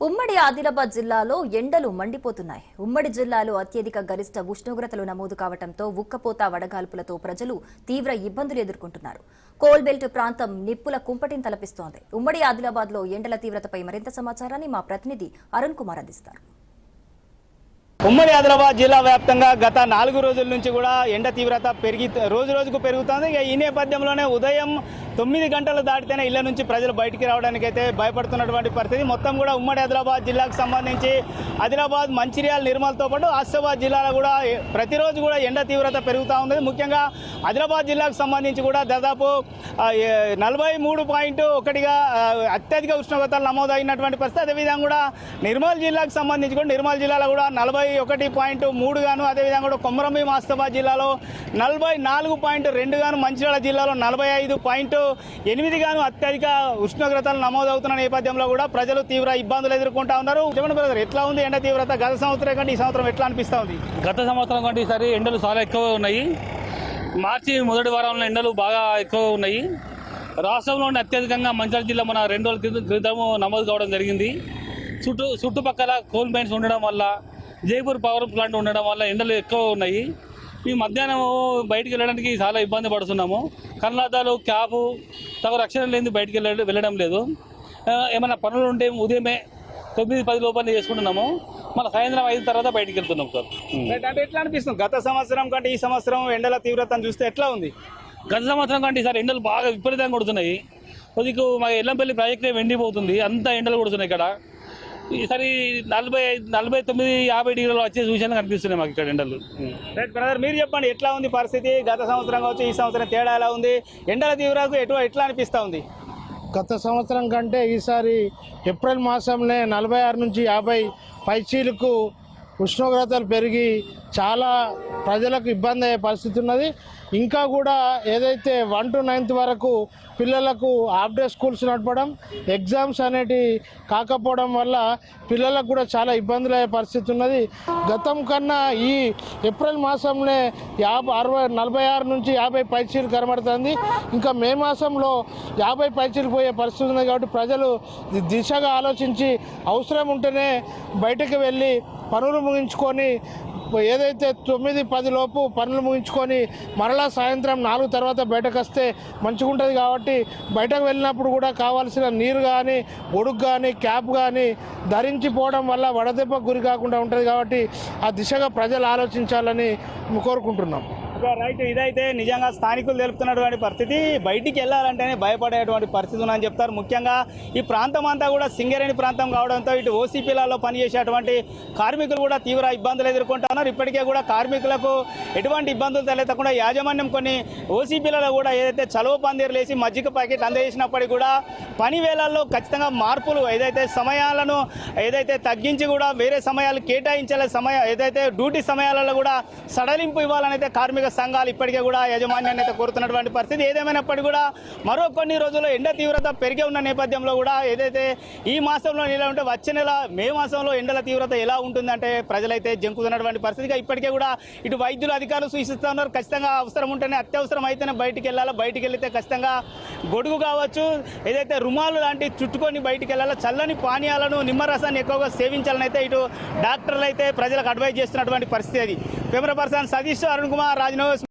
ఉమ్మడి ఆదిలాబాద్ జిల్లాలో ఎండలు మండిపోతున్నాయి. ఉమ్మడి జిల్లాలో అత్యధిక గరిష్ట ఉష్ణోగ్రతలు నమోదు కావడంతో ఉక్కపోత వడగాల్పులతో ప్రజలు తీవ్ర ఇబ్బందులు ఎదుర్కొంటున్నారు. కోల్బెల్ట్ ప్రాంతం నిప్పుల కుంపటిని తలపిస్తోంది. ఉమ్మడి ఆదిలాబాద్లో ఎండల తీవ్రతపై మరింత సమాచారాన్ని మా ప్రతినిధి అరుణ్ కుమార్ అందిస్తారు. ఉమ్మడి ఆదిలాబాద్ జిల్లా వ్యాప్తంగా గత నాలుగు రోజుల నుంచి కూడా ఎండ తీవ్రత పెరిగి రోజు రోజుకు పెరుగుతోంది. ఈ నేపథ్యంలోనే ఉదయం తొమ్మిది గంటలు దాటితేనే ఇళ్ళ నుంచి ప్రజలు బయటికి రావడానికి అయితే భయపడుతున్నటువంటి పరిస్థితి. మొత్తం కూడా ఉమ్మడి ఆదిలాబాద్ జిల్లాకు సంబంధించి ఆదిలాబాద్ మంచిర్యాల నిర్మల్తో పాటు ఆసిఫాబాద్ జిల్లాలో కూడా ప్రతిరోజు కూడా ఎండ తీవ్రత పెరుగుతూ ఉంది ముఖ్యంగా ఆదిలాబాద్ జిల్లాకు సంబంధించి కూడా దాదాపు నలభై మూడు పాయింట్ ఒకటిగా అత్యధిక ఉష్ణోగ్రతలు నమోదైనటువంటి పరిస్థితి. అదేవిధంగా కూడా నిర్మల్ జిల్లాకు సంబంధించి కూడా నిర్మల్ జిల్లాలో కూడా నలభై ఒకటి పాయింట్ మూడు గాను అదేవిధంగా కూడా కొమరంభీం ఆసిఫాబాద్ జిల్లాలో నలభై నాలుగు పాయింట్ రెండు గాను మంచిర్యాల జిల్లాలో నలభై ఐదు పాయింట్ ఎనిమిది గాను అత్యధిక ఉష్ణోగ్రతలు నమోదవుతున్న నేపథ్యంలో కూడా ప్రజలు తీవ్ర ఇబ్బందులు ఎదుర్కొంటా ఉన్నారు. చెప్పండి బ్రదర్ ఎట్లా ఉంది ఎండ తీవ్రత? గత సంవత్సరం కంటే ఈ సంవత్సరం ఎట్లా అనిపిస్తా ఉంది? గత సంవత్సరం కంటే ఈసారి ఎండలు చాలా ఎక్కువగా ఉన్నాయి. మార్చి మొదటి వారంలో ఎండలు బాగా ఎక్కువగా ఉన్నాయి. రాష్ట్రంలోని అత్యధికంగా మంచిర్యాల జిల్లా మన రెండు రోజుల క్రితం నమోదు కావడం జరిగింది. చుట్టూ చుట్టుపక్కల కోల్ మైన్స్ ఉండడం వల్ల జైపూర్ పవర్ ప్లాంట్ ఉండడం వల్ల ఎండలు ఎక్కువ ఉన్నాయి. ఈ మధ్యాహ్నం బయటికి వెళ్ళడానికి చాలా ఇబ్బంది పడుతున్నాము. కళ్ళద్దాలు క్యాబు తగు రక్షణ లేని బయటికి వెళ్ళ వెళ్ళడం లేదు. ఏమైనా పనులు ఉంటే ఉదయమే తొమ్మిది పది లోపల చేసుకుంటున్నాము. మన సాయంత్రం ఐదు తర్వాత బయటికి వెళ్తున్నాం సార్. రైట్, అంటే ఎట్లా అనిపిస్తుంది? గత సంవత్సరం కంటే ఈ సంవత్సరం ఎండల తీవ్రతను చూస్తే ఎట్లా ఉంది? గత సంవత్సరం కంటే ఈసారి ఎండలు బాగా విపరీతంగా కొడుతున్నాయి. కొద్దిగా మా ఎల్లంపల్లి ప్రాజెక్ట్ ఎండిపోతుంది అంత ఎండలు కొడుతున్నాయి ఇక్కడ. ఈసారి నలభై ఐదు నలభై తొమ్మిది యాభై డిగ్రీలు వచ్చే సూచనలు కనిపిస్తున్నాయి మాకు ఇక్కడ ఎండలు. రైట్ బ్రదర్ మీరు చెప్పండి ఎట్లా ఉంది పరిస్థితి? గత సంవత్సరం కావచ్చు ఈ సంవత్సరం తేడా ఎలా ఉంది? ఎండల తీవ్రతకు ఎటు ఎట్లా అనిపిస్తా ఉంది? గత సంవత్సరం కంటే ఈసారి ఏప్రిల్ మాసంలో నలభై ఆరు నుంచి యాభై పైచీలకు ఉష్ణోగ్రతలు పెరిగి చాలా ప్రజలకు ఇబ్బంది అయ్యే పరిస్థితి ఉన్నది. ఇంకా కూడా ఏదైతే వన్ టు నైన్త్ వరకు పిల్లలకు హాఫ్ డే స్కూల్స్ నడపడం ఎగ్జామ్స్ అనేటి కాకపోవడం వల్ల పిల్లలకు కూడా చాలా ఇబ్బందులు అయ్యే పరిస్థితి ఉన్నది. గతం కన్నా ఈ ఏప్రిల్ మాసంలో యాభై అరవై నలభై ఆరు నుంచి యాభై పైచీలు కనబడుతుంది. ఇంకా మే మాసంలో యాభై పైచీలు పోయే పరిస్థితి ఉంది కాబట్టి ప్రజలు దిశగా ఆలోచించి అవసరం ఉంటేనే బయటకు వెళ్ళి పనులు ముగించుకొని ఏదైతే తొమ్మిది పది లోపు పనులు ముగించుకొని మరలా సాయంత్రం నాలుగు తర్వాత బయటకు వస్తే మంచిగా ఉంటుంది కాబట్టి బయటకు వెళ్ళినప్పుడు కూడా కావాల్సిన నీరు కానీ ఒడుగు కానీ క్యాప్ కానీ ధరించిపోవడం వల్ల వడదెబ్బకు గురి కాకుండా ఉంటుంది కాబట్టి ఆ దిశగా ప్రజలు ఆలోచించాలని కోరుకుంటున్నాం. రైట్ ఇదైతే నిజంగా స్థానికులు తెలుపుతున్నటువంటి పరిస్థితి. బయటికి వెళ్ళాలంటేనే భయపడేటువంటి పరిస్థితి ఉందని చెప్తారు. ముఖ్యంగా ఈ ప్రాంతం అంతా కూడా సింగరేణి ప్రాంతం కావడంతో ఇటు ఓసీపీలలో పనిచేసేటువంటి కార్మికులు కూడా తీవ్ర ఇబ్బందులు ఎదుర్కొంటున్నారు. ఇప్పటికే కూడా కార్మికులకు ఎటువంటి ఇబ్బందులు తలెత్తకుండా యాజమాన్యం కొన్ని ఓసీపీలలో కూడా ఏదైతే చలువ పందిర్లు వేసి మజ్జిగ ప్యాకెట్ అందజేసినప్పటికీ కూడా పని వేళల్లో ఖచ్చితంగా మార్పులు ఏదైతే సమయాలను ఏదైతే తగ్గించి కూడా వేరే సమయాలు కేటాయించాలి సమయం ఏదైతే డ్యూటీ సమయాలలో కూడా సడలింపు ఇవ్వాలని అయితే కార్మిక సంఘాలు ఇప్పటికే కూడా యాజమాన్యాన్ని అయితే కోరుతున్నటువంటి పరిస్థితి. ఏదేమైనప్పటికీ కూడా మరో కొన్ని రోజుల్లో ఎండ తీవ్రత పెరిగే ఉన్న నేపథ్యంలో కూడా ఏదైతే ఈ మాసంలో ఎలా ఉంటే వచ్చే నెల మే మాసంలో ఎండల తీవ్రత ఎలా ఉంటుందంటే ప్రజలైతే జంకుతున్నటువంటి పరిస్థితిగా ఇప్పటికే కూడా ఇటు వైద్యులు అధికారులు సూచిస్తూ ఉన్నారు. ఖచ్చితంగా అవసరం ఉంటేనే అత్యవసరం అయితేనే బయటికి వెళ్ళాలి? బయటికి వెళ్తే ఖచ్చితంగా గొడుగు కావచ్చు. ఏదైతే రుమాలు లాంటి చుట్టుకొని బయటికి వెళ్ళాలి? చల్లని పానీయాలను నిమ్మరసాన్ని ఎక్కువగా సేవించాలని అయితే ఇటు డాక్టర్లు అయితే ప్రజలకు అడ్వైజ్ చేస్తున్నటువంటి పరిస్థితి అది. Camera person Satish Arun Kumar Rajnagar. know it's